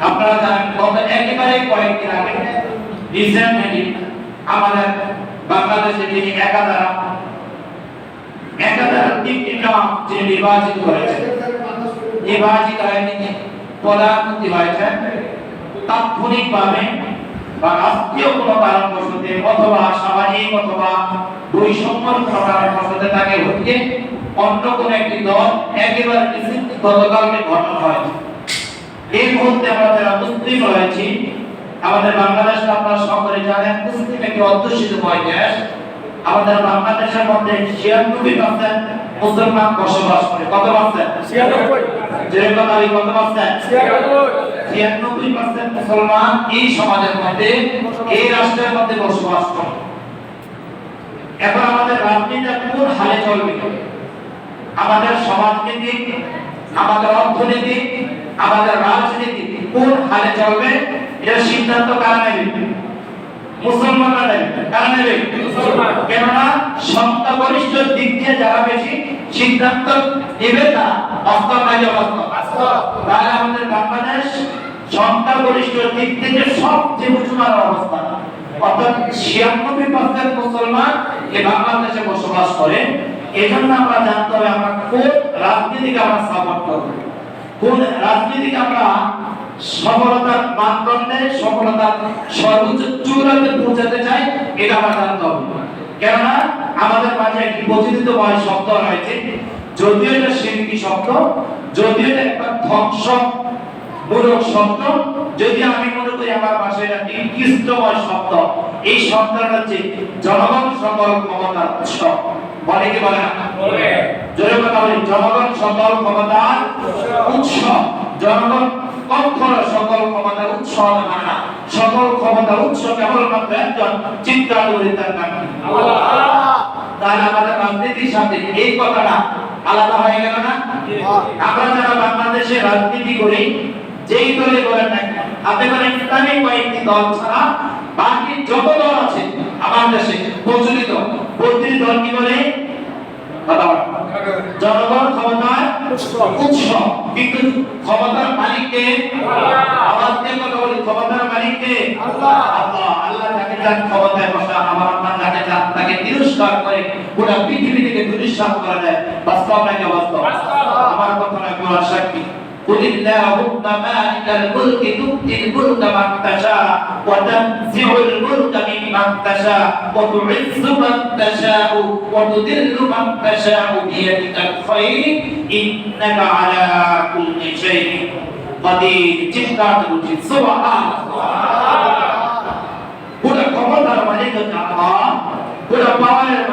আপনারা জানেন গত একেবারে কয়েকদিন আগে রিসেন্টলি আমাদের বাংলাদেশে যিনি একাধারা একাধারা তিনটি নাম যিনি নির্বাচিত করেছেন নির্বাচিত হয়ে তিনি প্রধানমন্ত্রী হয়েছেন, তাৎক্ষণিকভাবে বা রাষ্ট্রীয় কোনো কারণবশতে অথবা সামাজিক অথবা বৈষম্যর কোনো কারণবশতে তাকে হটিয়ে অন্য কোনো একটি দল একেবারে গতকালকে ঘটনা হয়েছে। এই মুহূর্তে আমরা যারা মুসলিম রয়েছি আমাদের বাংলাদেশকে আপনারা সকলে জানেন মুসলিম একটি অধ্যুষিতময় দেশ। আমাদের বাংলাদেশের মধ্যে ছিয়ানব্বই পার্সেন্ট মুসলমান বসবাস করে। কত পার্সেন্ট যেরকম আমি কত পার্সেন্ট ছিয়ানব্বই। পার্সেন্ট মুসলমান এই সমাজের মধ্যে এই রাষ্ট্রের মধ্যে বসবাস করে। এখন আমাদের রাজনীতিটা কোন হালে চলবে? আমাদের সমাজনীতি আমাদের অর্থনীতি আমাদের রাজনীতি কোন হালে চলবে এর সিদ্ধান্ত কারা নেবে? মুসলমানরা নেবে কারা নেবে? কেননা সংখ্যাগরিষ্ঠ দিক দিয়ে যারা বেশি সিদ্ধান্ত নেবে তা বাস্তব নাকি তাহলে আমাদের বাংলাদেশ সংখ্যাগরিষ্ঠ দিক থেকে সবচেয়ে অবস্থা। অর্থাৎ ছিয়ানব্বই পার্সেন্ট মুসলমান এই বাংলাদেশে বসবাস করে। এজন্য আমরা জানতে হবে আমরা কোন রাজনীতিকে আমরা সাপোর্ট করব। কোন রাজনীতিকে আমরা সফলতার মানদণ্ডে সফলতার সর্বোচ্চ চূড়ান্তে পৌঁছাতে চাই, এটা আমরা জানতে হবে। কেননা আমাদের মাঝে একটি প্রচলিত বয় শব্দ রয়েছে, যদিও এটা শিল্পী শব্দ, যদিও এটা একটা ধ্বংস মূলক শব্দ, যদি আমি মনে করি আমার ভাষায় এটা নিকৃষ্টময় শব্দ, এই শব্দটা হচ্ছে জনগণ সকল ক্ষমতার উৎস। বলে কি বলে। না জোরে কথা বলি জনগণ সকল ক্ষমতার উৎস। জনগণ কখনো সকল ক্ষমতার উৎস হতে না সকল ক্ষমতার উৎস কেবলমাত্র একজন চিন্তাধারী তার কি? আমাদের রাজনীতির সাথে এই কথাটা আলাদা হয়ে গেল না? আমরা যারা বাংলাদেশে রাজনীতি করি যেই দলে করেন না হাতে করে ইসলামিক কয়েকটি দল ছাড়া বাকি যত দল আছে আমার দেশে প্রচলিত প্রতিটি দল কি বলে? জনগণ ক্ষমতার উৎস। কিন্তু ক্ষমতার মালিককে আওয়াজ দিয়ে কথা বলি ক্ষমতার মালিককে আল্লাহ। আল্লাহ। যাকে যান ক্ষমতায় বসা আমার আপনার যাকে তাকে তিরস্কার করে গোটা পৃথিবী থেকে তিরস্কার করা যায়। বাস্তব নাকি আমার কথা নয় কোরআন সাক্ষী قل اللهم مالك الملك تؤتي الملك من تشاء وتنزع الملك ممن تشاء وتعز من تشاء وتذل من تشاء بيدك الخير انك على كل شيء قدير চিৎকার করছি সুবহানাল্লাহ পুরো ক্ষমতার মালিক হচ্ছে আল্লাহ পুরো পাওয়ারের মালিক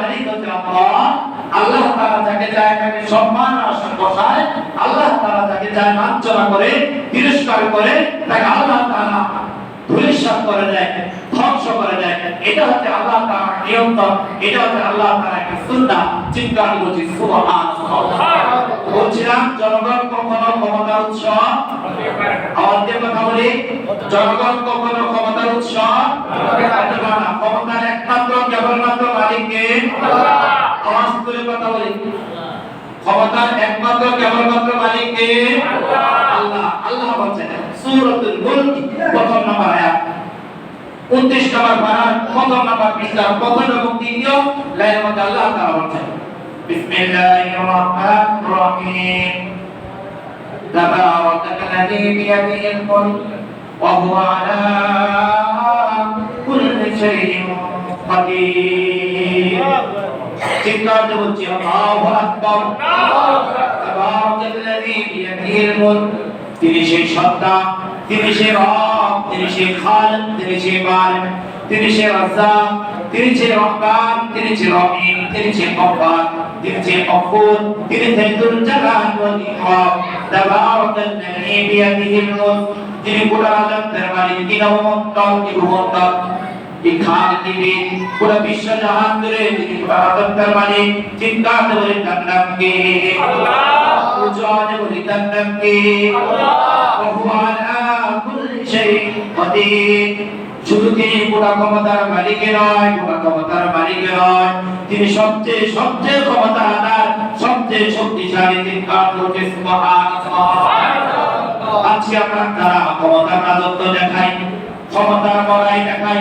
হচ্ছে আল্লাহ আল্লাহ তাআলা যাকে চায় তাকে সম্মান বসায় আল্লাহ তাআলা যাকে চায় লাঞ্ছনা করে তিরস্কার করে তাকে আল্লাহ তাআলা ধূলিসাৎ করে দেয় ধ্বংস করে দেয়। এটা হচ্ছে আল্লাহ তাআলার নিয়ন্ত্রণ এটা হচ্ছে আল্লাহ তাআলার একটা চিৎকার করছি সুবহানাল্লাহ। বলছিলাম জনগণ কখনো ক্ষমতার উৎস? আমাদের কথা বলি। জনগণ কখনো ক্ষমতার উৎস। ক্ষমতার একমাত্র কেবলমাত্র মালিককে? করে কথা বলি ক্ষমতার একমাত্র কেবলমাত্র মালিককে আল্লাহ আল্লাহ বলছেন সূরাতুল মুলক প্রথম নম্বর আয়াত 29 নম্বর পারার প্রথম নম্বর পৃষ্ঠা প্রথম এবং দ্বিতীয় লাইনের মধ্যে আল্লাহ তাআলা বলছেন বিসমিল্লাহির রহমানির রহিম تبارك الذي بيده الملك وهو على كل شيء قدير চিৎকার দিয়ে বলছি আল্লাহু আকবার তাবারাকাল্লাযী বিয়াদিহিল মুলক তিনি সেই সত্তা তিনি সেই রব তিনি সেই খালিক তিনি সেই মালিক তিনি সেই রাজ্জাক তিনি সেই রহমান তিনি সেই রহিম তিনি সেই গফফার তিনি সেই গফুর তিনি সেই দুল জালাল ওয়াল তাবারাকাল্লাযী বিয়াদিহিল মুলক তিনি গোটা রাজত্বের মালিক তিনি অমন্তক তিনি ভুবন্তক দিবে পুরো বিশ্ব জাহান ধরে তিনি চিন্তা করে পূজন ভগবান ক্ষমতার নয় ক্ষমতার নয়। তিনি সবচেয়ে সবচেয়ে ক্ষমতা আদার, সবচেয়ে শক্তিশালী তিনি আজকে আপনার তারা ক্ষমতার রাজত্ব দেখাই। ক্ষমতার বড়াই দেখাই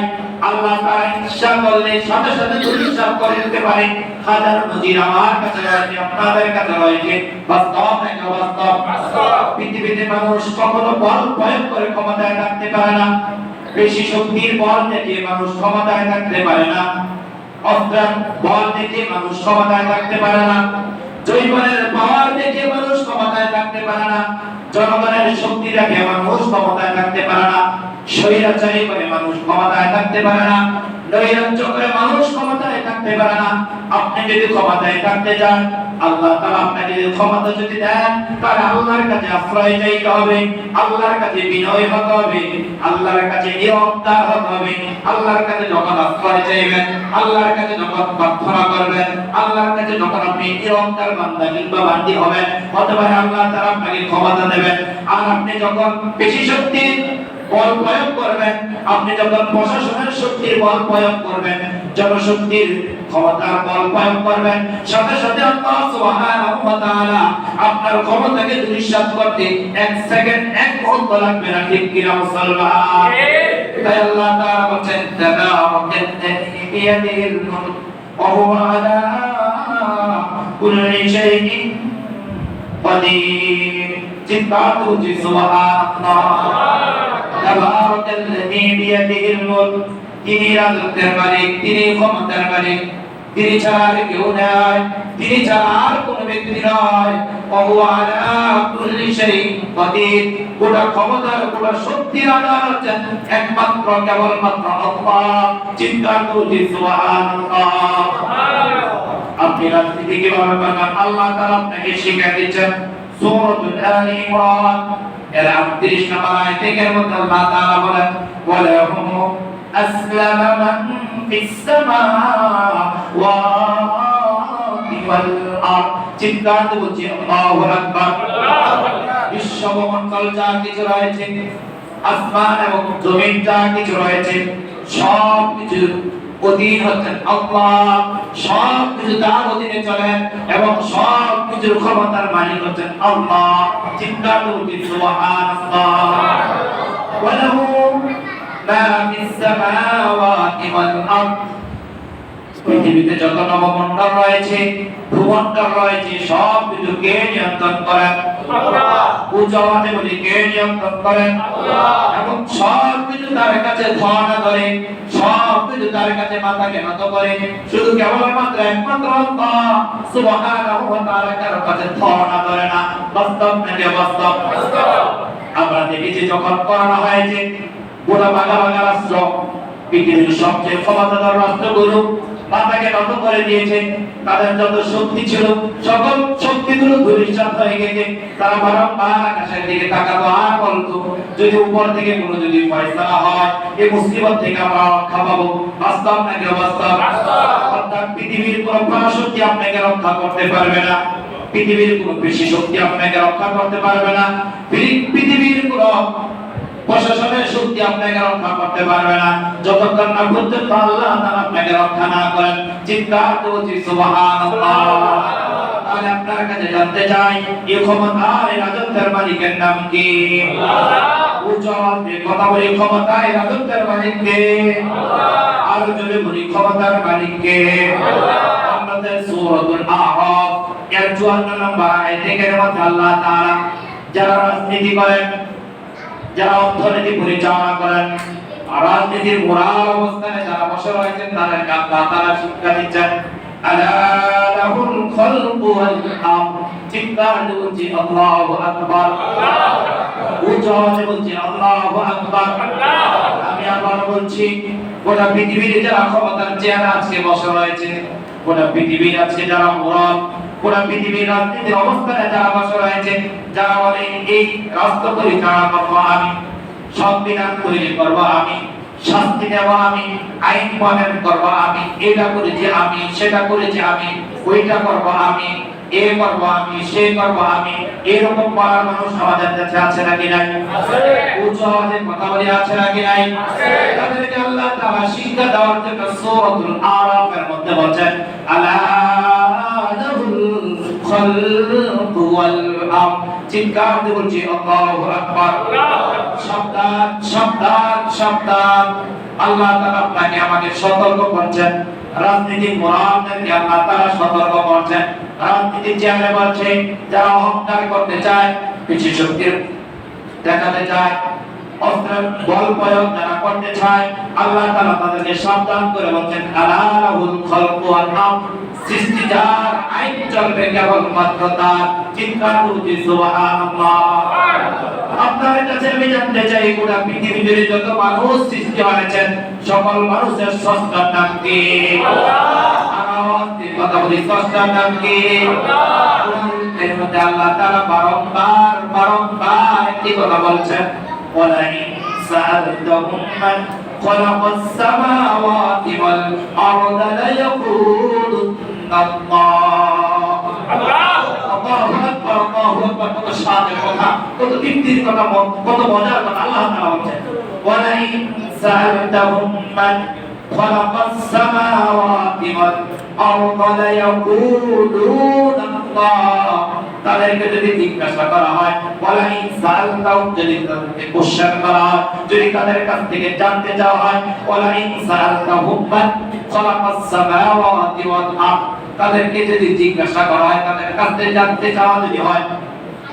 আল্লাহ তারা ইচ্ছা করলে সাথে সাথে দুর্বিশ্বাস করে দিতে পারে হাজার নজির আমার কাছে রয়েছে আপনাদের কাছে রয়েছে। বাস্তব নাকি অবাস্তব? পৃথিবীতে মানুষ কখনো বল প্রয়োগ করে ক্ষমতায় থাকতে পারে না। বেশি শক্তির বল দেখিয়ে মানুষ ক্ষমতায় থাকতে পারে না। অস্ত্রের বল দেখিয়ে মানুষ ক্ষমতায় থাকতে পারে না। জৈবনের পাওয়ার দেখিয়ে মানুষ ক্ষমতায় থাকতে পারে না। জনগণের শক্তি দেখে মানুষ ক্ষমতায় থাকতে পারে না। স্বৈরাচারী করে মানুষ ক্ষমতায় থাকতে পারে না, নৈরাজ্য করে মানুষ ক্ষমতায় থাকতে পারে না। আপনি যদি ক্ষমতায় থাকতে আল্লাহ আপনাকে যদি ক্ষমতা যদি দেন আল্লাহর কাছে আশ্রয় চাইতে হবে, আল্লাহর কাছে বিনয় হতে হবে, আল্লাহর কাছে হতে হবে, আল্লাহর কাছে যখন আশ্রয় চাইবেন, আল্লাহর কাছে যখন প্রার্থনা করবেন, আল্লাহর কাছে যখন আপনি বান্দা কিংবা বান্দি হবেন আল্লাহ আপনাকে ক্ষমতা দেবেন। আর আপনি যখন বেশি শক্তি বল প্রয়োগ করবেন আপনি যখন প্রশাসনের শক্তির বল প্রয়োগ করবেন জনশক্তির ক্ষমতার বল প্রয়োগ করবেন সাথে সাথে আল্লাহ সুবহানাহু ওয়া তাআলা আপনার ক্ষমতাকে দুলিশাত করতে এক সেকেন্ড এক মুহূর্ত লাগবে না ঠিক কিনা মুসলমান তাই আল্লাহ তাআলা বলেন তাবারাকাল্লাযী বিয়াদিহিল মুলক ওয়া হুয়া আলা কুল্লি শাইইন قدير চিন্তাতু জি সুবহানাল্লাহ তাবারাকাল্লাযী বিয়াদিহিল মুলক তিনি রাজত্বের মালিক, তিনি ক্ষমতার মালিক। তিনি ছাড়া আর কেউ নাই। তিনি ছাড়া আর ব্যক্তি গোটা ক্ষমতার, গোটা শক্তির আধার একমাত্র, কেবলমাত্র আল্লাহ। চিন্তা করছি আপনি আল্লাহ তাআলা আপনাকে শিখিয়ে দিচ্ছেন। এর 38 নম্বর আয়াতের মধ্যে আল্লাহ তাআলা বলেন, ওয়ালাহুম আসলামা মান ফিস সামাওয়াতি ওয়াল আরদ। চিৎকার দিয়ে বলছি আল্লাহু আকবার। বিশ্বমণ্ডল যা কিছু রয়েছে, আসমান এবং জমিন যা কিছু রয়েছে সব কিছু অধীন হচ্ছেন আল্লাহ সব কিছু তার অধীনে চলেন এবং সব কিছুর ক্ষমতার মালিক হচ্ছেন আল্লাহ চিন্তা করছি সুবহানাল্লাহ। ওয়ালাহু মা ফিস সামাওয়াতি ওয়াল আরদ। পৃথিবীতে যত নবমণ্ডল রয়েছে ভূমণ্ডল রয়েছে সব কিছু কে নিয়ন্ত্রণ করেন উচ্চ আওয়াজে বলি কে নিয়ন্ত্রণ করেন এবং সব কিছু তার কাছে ধারণা করে সব কিছু তার কাছে মাথাকে নত করে। শুধু কেবলমাত্র একমাত্র আল্লাহ সুবহানাহু ওয়া তাআলা কারও কাছে ধারণা করে না। বাস্তব নাকি বাস্তব আমরা দেখেছি যখন করোনা হয়েছে গোটা বাঘা বাঘা রাষ্ট্র পৃথিবীর সবচেয়ে ক্ষমতাধর রাষ্ট্রগুলো মাথাকে নত করে দিয়েছে তাদের যত শক্তি ছিল সকল শক্তিগুলো ধূলিসাৎ হয়ে গেছে। তারা বারংবার আকাশের দিকে তাকাতো আর বলতো যদি উপর থেকে কোনো যদি ফয়সালা হয় এই মুসিবত থেকে আমরা রক্ষা পাবো। বাস্তব নাকি অবাস্তব? অর্থাৎ পৃথিবীর কোনো পরাশক্তি আপনাকে রক্ষা করতে পারবে না। পৃথিবীর কোনো বেশি শক্তি আপনাকে রক্ষা করতে পারবে না। পৃথিবীর কোনো প্রশাসনের শক্তি আপনাকে রক্ষা করতে পারবে না। যতক্ষণ না পর্যন্ত আল্লাহ তাআলা আপনাকে রক্ষা না করেন চিৎকার করছি সুবহানাল্লাহ। তাহলে আপনার কাছে জানতে চাই এই রাজত্বের মালিকের নাম কি? কথা বলি ক্ষমতা এই রাজত্বের মালিক কে? আর যদি বলি ক্ষমতার মালিক কে? আমাদের সূরাতুল আরাফ এর 54 নম্বর আয়াতের মধ্যে আল্লাহ তাআলা যারা রাজনীতি করেন যারা অর্থনীতি পরিচালনা করেন রাজনীতির মোরাল অবস্থানে যারা বসে রয়েছেন আল্লাহ তাআলা শিক্ষা দিচ্ছেন। আমি আবার বলছি যারা ক্ষমতার চেয়ারে আজকে বসে রয়েছে, গোটা পৃথিবীর আজকে যারা মোরাল। গোটা পৃথিবীর রাজনীতির অবস্থানে যারা বসে রয়েছে যারা বলে এই রাষ্ট্র পরিচালনা করব আমি, সংবিধান তৈরি করব আমি, শাস্তি দেব আমি, আইন প্রণয়ন করব আমি, এটা করেছি আমি, সেটা করেছি আমি, ওইটা করব আমি, এ করব আমি, সে করব আমি, এরকম বলার মানুষ আমাদের কাছে আছে নাকি নাই? উচ্চ আওয়াজে কথা বলে, আছে নাকি নাই? তাদেরকে আল্লাহ তাআলা শিক্ষা দেওয়ার জন্য সূরাতুল আরাফের মধ্যে বলেন আলা ওয়াল আমর চিৎকার দিয়ে বলছি, আল্লাহু আকবার। সাবধান সাবধান সাবধান। আল্লাহ তাআলা আপনাকে আমাকে সতর্ক করছেন। রাজনীতি মোরামদেরকে আল্লাহ তাআলা সতর্ক করছেন। রাজনীতি চেয়ারে বলছে, যারা অহংকার করতে চায় কিছু শক্তির দেখাতে চায় অস্ত্রের বল প্রয়োগ যারা করতে চায়, আল্লাহ তাআলা তাদেরকে সাবধান করে বলছেন আলাহুল খলকু ওয়াল আমর সৃষ্টি যার আইন চলবে কেবল তার চিৎকার করছি সুবহানাল্লাহ। কাছে আমি জানতে চাই, গোটা পৃথিবী জুড়ে যত মানুষ সৃষ্টি হয়েছেন, সকল মানুষের স্রষ্টার নাম কি? কথা বলি, স্রষ্টার নাম কি? আল্লাহ তাআলা বারংবার বারংবার একটি কথা বলছেন ওয়ালাইন সাআলতাহুম মান خلق السماوات والأرض ليقولن الله আল্লাহু আকবার আল্লাহু আকবার কত শানের কথা কত তৃপ্তির কথা কত মজার কথা আল্লাহ তাআলা বলছেন ওয়ালাইন সাআলতাহুম মান خلق السماوات والأرض ليقولون الله তাদেরকে যদি জিজ্ঞাসা করা হয় বলা ইনসাল তাও যদি তাদেরকে কোশ্চেন করা হয়, যদি তাদের কাছ থেকে জানতে চাওয়া হয় বলা ইনসাল তাও মান খলাকাস সামাওয়াতি তাদেরকে যদি জিজ্ঞাসা করা হয়, তাদের কাছ থেকে জানতে চাওয়া যদি হয়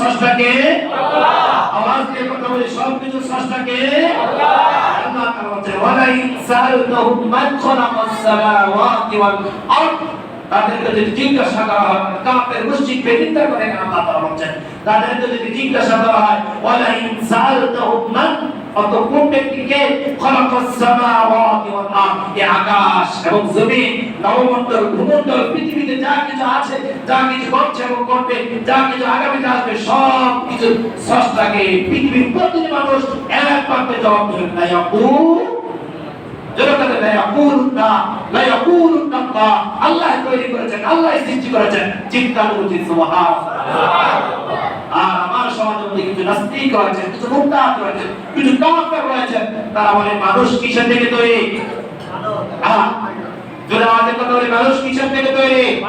স্রষ্টাকে, আওয়াজ দিয়ে কথা বলি, সবকিছু স্রষ্টাকে। আল্লাহ ওয়ালা ইনসালতাহুম মান খালাকাস সামাওয়াতি ওয়াল আরদ। তাদেরকে যদি জিজ্ঞাসা করা হয়, কাফের মুশরিক বেদিনদার করে কেন আল্লাহ বলছেন? তাদেরকে যদি জিজ্ঞাসা করা হয় ওয়ালা ইনসালতাহুম মান? অত কোন ব্যক্তিকে খলাকাস সামাওয়াতি ওয়াল আকাশ এবং জমিন নবমণ্ডল ভূমণ্ডল পৃথিবীতে যা কিছু আছে, যা কিছু ঘটছে এবং ঘটবে, যা কিছু আগামীতে আসবে, সব কিছু স্রষ্টাকে, পৃথিবীর প্রতিটি মানুষ এক বাক্যে জবাব দেবেন না জগতে লা ইয়াকুলুনা লা ইয়াকুলুনা আল্লাহ তৈরি করেছেন, আল্লাহ সৃষ্টি করেছেন। চিন্তা আর আমার মধ্যে কিছু নাস্তিক রয়েছে কিছু রয়েছে কিছু কাফের রয়েছে তারা বলে, মানুষ কিসের থেকে তৈরি? কথা বলি, মানুষ কিসের থেকে তৈরি?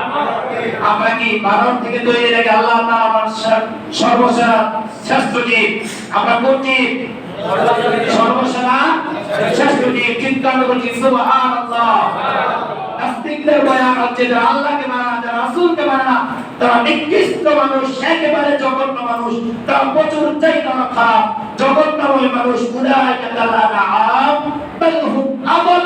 আমরা কি মানব থেকে তৈরি নাকি আল্লাহ তাআলা আমার সর- সর্বসেরা শ্রেষ্ঠ জীব? আমরা কোন জীব? সর্বসেরা জীব বলছি সুবহানাল্লাহ। নাস্তিকদের বয়ান হচ্ছে, যারা আল্লাহকে মানে না, যারা রাসূলকে মানে তারা নিকৃষ্ট মানুষ, একেবারে জঘন্য মানুষ, তারা প্রচুর চাইতে খারাপ জঘন্যময় মানুষ, উলাইকা কাল্লানাম বাল হুম আদল।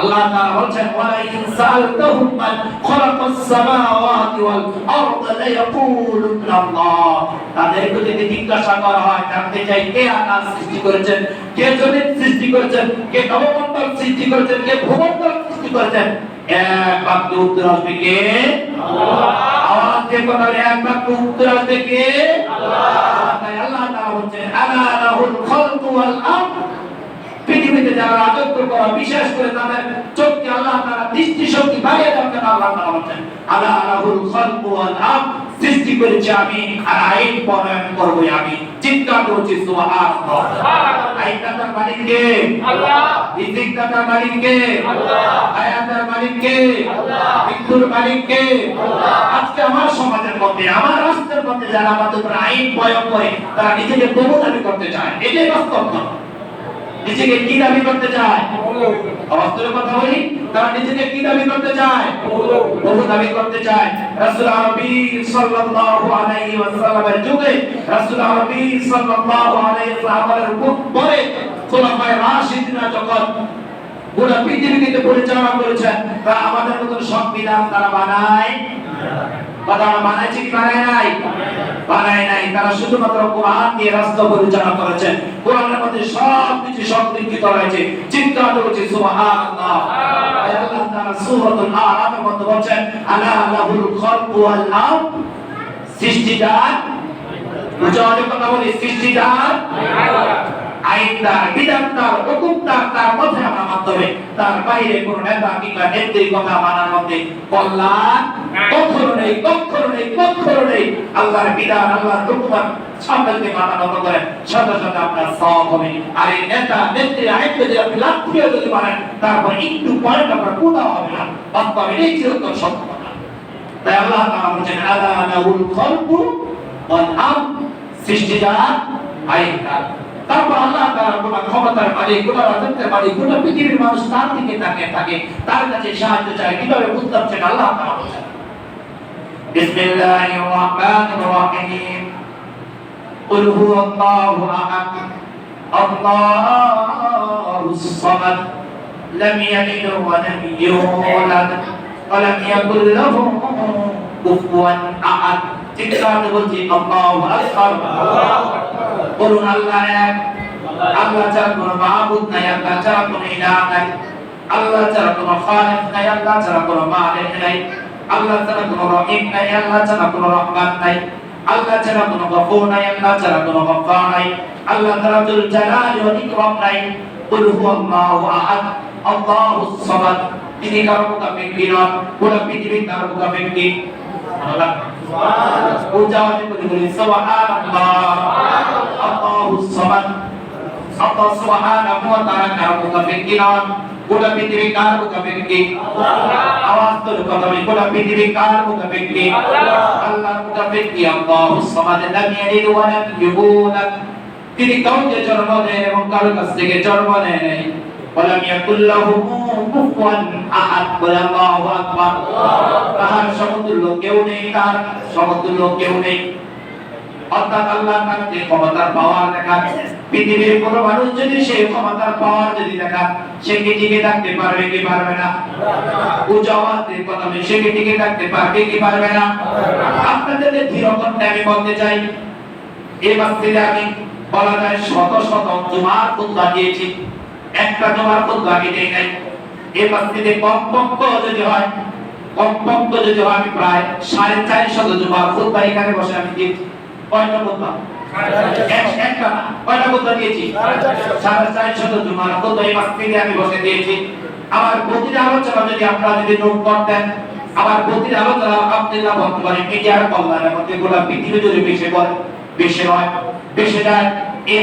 আল্লাহ তাআলা বলছেন ওয়ালা ইনসালতাহুম মান খলাকাস সামাওয়াতি ওয়াল আরদা লা ইয়াকুলুনা আল্লাহ তাদেরকে যদি জিজ্ঞাসা করা হয়, জানতে চাই কে আকাশ সৃষ্টি করেছেন, কে জমিন সৃষ্টি করেছেন, কে নবমণ্ডল সৃষ্টি করেছেন, কে ভূমণ্ডল সৃষ্টি করেছেন? এক বাক্য উত্তর আসবে কে? আওয়াজ দিয়ে কথা এক বাক্য উত্তর আসবে কে? আল্লাহ। তাই আল্লাহ তাআলা বলছেন, আলা লাহুল খালকু ওয়াল আমর পৃথিবীতে যারা রাজত্ব করা বিশেষ করে তাদের চোখকে আল্লাহ তারা দৃষ্টি শক্তি বাড়িয়ে দেওয়ার জন্য আল্লাহ তারা বলছেন আল্লাহ আলাহুল খালকু ওয়াল আম সৃষ্টি করেছি আমি আর আইন প্রণয়ন করব আমি। চিৎকার করছি সুবহানাল্লাহ। আইন দাতার মালিক কে আল্লাহ। রিজিক দাতার মালিক কে আল্লাহ। আয়াতের মালিক কে আল্লাহ। মৃত্যুর মালিক কে আল্লাহ। আজকে আমার সমাজের মধ্যে আমার রাষ্ট্রের মধ্যে যারা আমাদের উপর আইন প্রয়োগ করে তারা নিজেকে প্রভু দাবি করতে চায়। এটাই বাস্তব কথা। নিজেকে কি দাবি করতে চায়? অস্ত্রের কথা বলি, তারা নিজেকে কি দাবি করতে চায়? প্রভু দাবি করতে চায়। রাসূল আরবি সাল্লাল্লাহু আলাইহি ওয়াসাল্লামের যুগে রাসূল আরবি সাল্লাল্লাহু আলাইহি ওয়াসাল্লামের পরে খোলাফায়ে রাশিদিনা যখন গোটা পৃথিবীকে পরিচালনা করেছেন, তারা আমাদের মতন সংবিধান তারা বানায়। বা তারা বানাইছে কি বানায় নাই। বানায় নাই, তারা শুধুমাত্র কোরআন দিয়ে রাষ্ট্র পরিচালনা করেছেন। কোরআনের মধ্যে সব কিছু সংরক্ষিত রয়েছে চিন্তা করছে কথা সৃষ্টিদার। আইনদার বিধানদার হুকুমদার তার মধ্যে আমরা মাধ্যমে। তার বাইরে কোন নেতা কিংবা নেত্রীর কথা মানার মধ্যে কল্যাণ কখনো নেই কখনো নেই কখনো নেই। আল্লাহর বিধান আল্লাহর হুকুমান সামনে মাথা নত করেন সাথে সাথে আপনার সব হবে। আর এই নেতা নেত্রী আইন যদি আপনি লাফিয়ে যদি মানেন তারপর একটু পয়েন্ট আপনার কোথাও হবে না। বাস্তবে এই চিরন্তন সত্য কথা। তাই আল্লাহ তাআলা বলেছেন আলা লাহুল খালকু ওয়াল আমর। সৃষ্টিদার আইনদার তারপর আল্লাহ তাআলা গোটা ক্ষমতার মালিক গোটা রাজত্বের মালিক গোটা পৃথিবীর মানুষ তার দিকে তাকিয়ে থাকে তার কাছে সাহায্য চায় কিভাবে বুঝতে পারছেন আল্লাহ তাআলা বলেছেন বিসমিল্লাহির রহমানির রহিম قل هو الله احد الله الصمد لم يلد ولم يولد ولم يكن له كفوا احد চিৎকার বলছি আল্লাহু বলুন আল্লাহ এক আল্লাহ ছাড়া কোনো মাহবুদ নাই আল্লাহ ছাড়া কোনো ইলাহ নাই আল্লাহ ছাড়া কোনো খালিক নাই আল্লাহ ছাড়া কোনো মালিক নাই আল্লাহ ছাড়া কোনো রহিম নাই আল্লাহ ছাড়া কোনো রহমান নাই আল্লাহ ছাড়া কোনো গফুর নাই আল্লাহ ছাড়া কোনো গফফার নাই আল্লাহ ছাড়া জুল জালালি ওয়াল ইকরাম নাই কুল হুয়াল্লাহু আহাদ আল্লাহুস সামাদ তিনি কারও মুকাফির নন গোটা পৃথিবীর কারও মুকাফির আল্লাহ উচ্চারণ করে বলি সুবহানাল্লাহ আল্লাহুস সামাদ আল্লাহ সুবহানাহু ওয়া তাআলা কারও নন গোটা পৃথিবী আল্লাহ তিনি কাউকে জন্ম দেন এবং কারও কাছ থেকে জন্ম নাই ولم يكن له كفوا احد বলে আল্লাহু আকবার তাহার সমতুল্য কেউ নেই তার সমতুল্য কেউ নেই অর্থাৎ আল্লাহ তার যে ক্ষমতার পাওয়ার দেখান পৃথিবীর কোনো মানুষ যদি সেই ক্ষমতার পাওয়ার যদি দেখান সে কি টিকে থাকতে পারবে কি পারবে না উচ্চ আওয়াজের কথা বলে সে কি টিকে থাকতে পারবে কি পারবে না আপনাদের ধীরকণ্ঠে আমি বলতে চাই এই মাসজিদে আমি বলা যায় শত শত জুমার খুতবা দিয়েছি একটা জুমার খুতবা আমি দেই নাই। এই মাসজিদে কমপক্ষ যদি হয়, কমপক্ষ যদি হয়, আমি প্রায় সাড়ে চার শত জুমার খুতবা এখানে বসে আমি দিয়েছি। কয়টা আমার প্রতিটা আলোচনা যদি আপনারা যদি আমার প্রতিটা আলোচনা মধ্যে পৃথিবী বেশি বেশি বেশি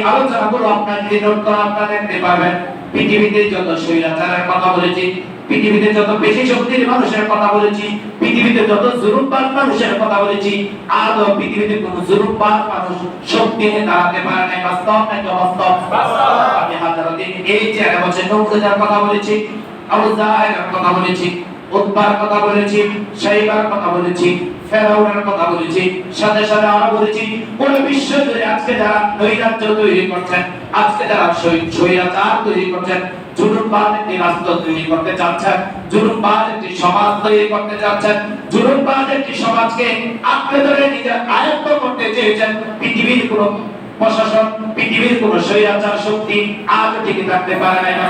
আলোচনাগুলো আপনারা দেখতে পারবেন। পৃথিবীতে যত স্বৈরাচারের কথা বলেছি পৃথিবীতে যত বেশি শক্তির মানুষের কথা বলেছি পৃথিবীতে যত জুলুমবাজ মানুষের কথা বলেছি আর পৃথিবীতে কোন জুলুমবাজ মানুষ শক্তি নিয়ে দাঁড়াতে পারে নাই বাস্তব নাকি অবাস্তব আমি হাজারো দিন এই চেয়ারে বসে নৌকার কথা বলেছি আবু জাহের কথা বলেছি। উৎবার কথা বলেছি শাইবার কথা বলেছি, ফেরাউনের কথা বলেছি, সাথে সাথে আমরা বলেছি, পুরো বিশ্ব জুড়ে আজকে যারা নৈরাজ্য তৈরি করছেন, আজকে যারা স্বৈ- স্বৈরাচার তৈরি করছেন, জুলুমবাদ একটি রাষ্ট্র তৈরি করতে চাচ্ছেন, জুলুমবাদ একটি সমাজ তৈরি করতে চাচ্ছেন, জুলুমবাদ একটি সমাজকে আঁকড়ে ধরে নিজের আয়ত্ত করতে চেয়েছেন, পৃথিবীর কোনো প্রশাসন পৃথিবীর কোন স্বৈরাচার শক্তি আজ টিকে থাকতে পারে না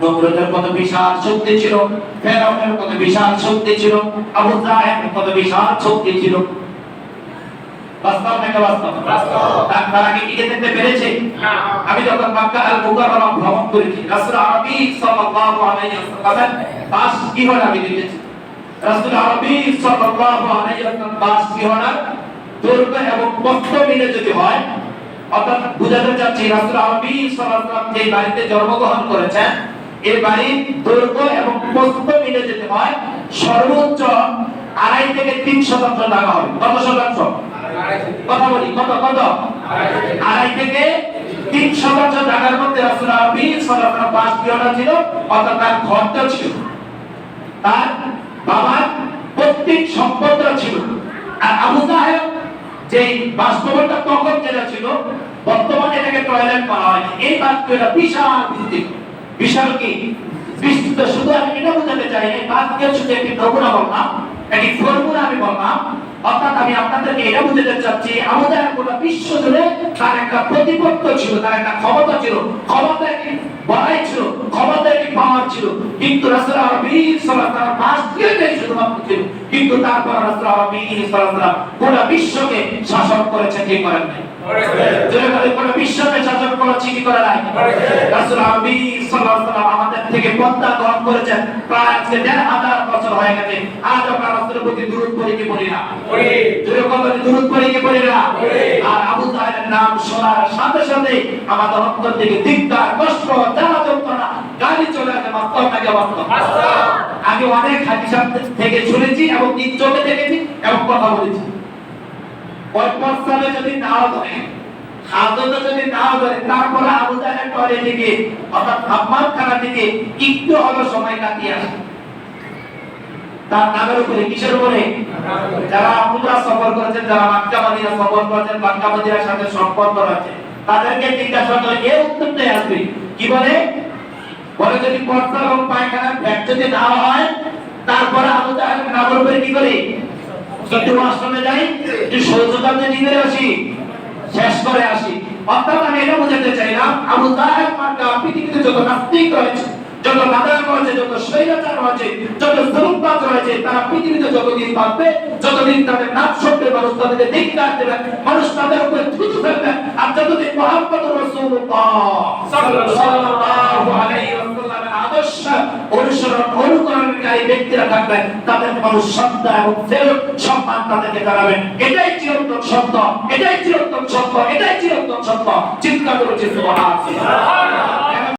নমরুদের কত বিশাল শক্তি ছিল ফেরাউনের কত বিশাল শক্তি ছিল আবু জাহেলের কত বিশাল শক্তি ছিল। বাস্তব নাকি বাস্তব? তার তারা কি টিকে থাকতে পেরেছে? আমি যখন মক্কা আল মুকাররমা ভ্রমণ করেছি রাসূল আরবি সাল্লাল্লাহু আলাইহি ওয়াসাল্লাম পাঁচ কি হল আমি দেখেছি? রাসূল আরবি সাল্লাল্লাহু আলাইহি ওয়াসাল্লাম পাঁচ কি হল দুর্গ এবং কষ্ট মিলে যদি হয়, অর্থাৎ বুঝাতে চাচ্ছি রাসূল আরবি সাল্লাল্লাহু আলাইহি যে বাড়িতে জন্মগ্রহণ করেছেন এই বাড়ির দৈর্ঘ্য এবং প্রস্থ মিলে যদি হয়, সর্বোচ্চ আড়াই থেকে তিন শতাংশ টাকা হবে। কত শতাংশ? কথা বলি, কত কত? আড়াই থেকে তিন শতাংশ টাকার মধ্যে রাসূল আরবি সাল্লাল্লাহু পাঁচ পিয়না ছিল, অর্থাৎ তার ঘরটা ছিল। তার বাবার প্রত্যেক সম্পদটা ছিল। আর আবু জাহেল যে বাসভবনটা তখন যেটা ছিল, বর্তমানে এটাকে টয়লেট করা হয়। এই বাক্যটা বিশাল ভিত্তিক। বিশাল কি? বিস্তৃত। শুধু আমি এটা বোঝাতে চাই এই বাক্যের শুধু একটি নমুনা বললাম, একটি ফর্মুলা আমি বললাম অর্থাৎ আমি আপনাদেরকে এটা বুঝাতে চাচ্ছি, আমাদের গোটা বিশ্ব জুড়ে তার একটা প্রতিপক্ষ ছিল, তার একটা ক্ষমতা ছিল ক্ষমতা বড়াই ছিল ক্ষমতা একটি পাওয়ার ছিল। কিন্তু রাসূল আরবি সাল্লাল্লাহু আলাইহি শুধুমাত্র ছিল। কিন্তু তারপর রাসূল আরবি সাল্লাল্লাহু গোটা বিশ্বকে শাসন করেছে কে করেন নাই। বিশ্বকে শাসন করেছে কি করে নাই। রাসূল আরবি সাল্লাল্লাহু আমাদের থেকে পদ্মা গ্রহণ করেছেন। প্রায় আজকে দেড় হাজার বছর হয়ে গেছে। আজ আমরা রাসূলের প্রতি দুরূদ পড়ি কি পড়ি না? জোরে কথা বলি পড়ি কি পড়ি না? আর আবু তাহেরের নাম শোনার সাথে সাথে আমাদের অন্তর থেকে ধিক্কার কষ্ট জ্বালা যন্ত্রণা গালি চলে আসে বাস্তব নাকি বাস্তব আমি অনেক হাদিস থেকে শুনেছি এবং নিজ চোখে দেখেছি এবং কথা বলেছি। ওই যদি নাও ধরে হাজতে যদি নাও ধরে, তারপরে আবু জাহেল টরে দিকে অর্থাৎ আব্বাস খানা দিকে একটু হলো সময় কাটিয়ে আসে। তার নামের উপরে, কিসের উপরে? যারা মুদ্রা সফর করেছেন, যারা মাক্কা মদিনা সফর করেছেন, মাক্কা মদিনার সাথে সম্পর্ক রয়েছে, তাদেরকে জিজ্ঞাসা করে এর উত্তরটাই আসবে? কি বলে? বলে যদি পর্দা এবং পায়খানার ভ্যাট যদি না হয় তারপরে আবু জাহেল নামের উপরে কি করে আশ্রমে যাই নিয়ে আসি, শেষ করে আসি। অর্থাৎ আমি এটা বোঝাতে আবু মার্কা যত নাস্তিক রয়েছে, যত রয়েছে যত রয়েছে যত রয়েছে যতদিন বাঁচবে তাদের নাম শুনবে মানুষ তাদেরকে ধিক্কার দেবে, মানুষ তাদের উপরে ফেলবে, আর যতদিন মোহাম্মদ রাসূলুল্লাহ সাল্লাল্লাহু আলাইহি আদর্শ অনুসরণ অনুকরণকারী ব্যক্তিরা থাকবেন তাদের মানুষ শ্রদ্ধা এবং ফেরত সম্মান তাদেরকে জানাবেন এটাই চিরন্তন সত্য, এটাই চিরন্তন সত্য, এটাই চিরন্তন সত্য। চিন্তা করেছে